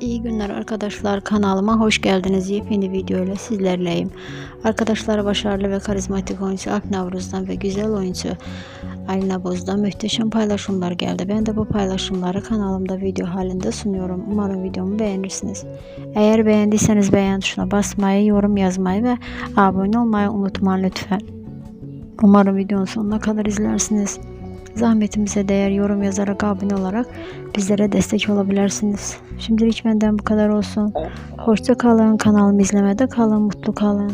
İyi günler arkadaşlar kanalıma hoş geldiniz. Yepyeni video ile sizlerleyim. Arkadaşlar başarılı ve karizmatik oyuncu Alp Navruz'dan ve güzel oyuncu Alina Boz'dan muhteşem paylaşımlar geldi. Ben de bu paylaşımları kanalımda video halinde sunuyorum. Umarım videomu beğenirsiniz. Eğer beğendiyseniz beğen tuşuna basmayı, yorum yazmayı ve abone olmayı unutmayın lütfen. Umarım videonun sonuna kadar izlersiniz. Zahmetimize değer yorum yazarak abone olarak bizlere destek olabilirsiniz. Şimdilik benden bu kadar olsun. Hoşça kalın. Kanalımı izlemede kalın. Mutlu kalın.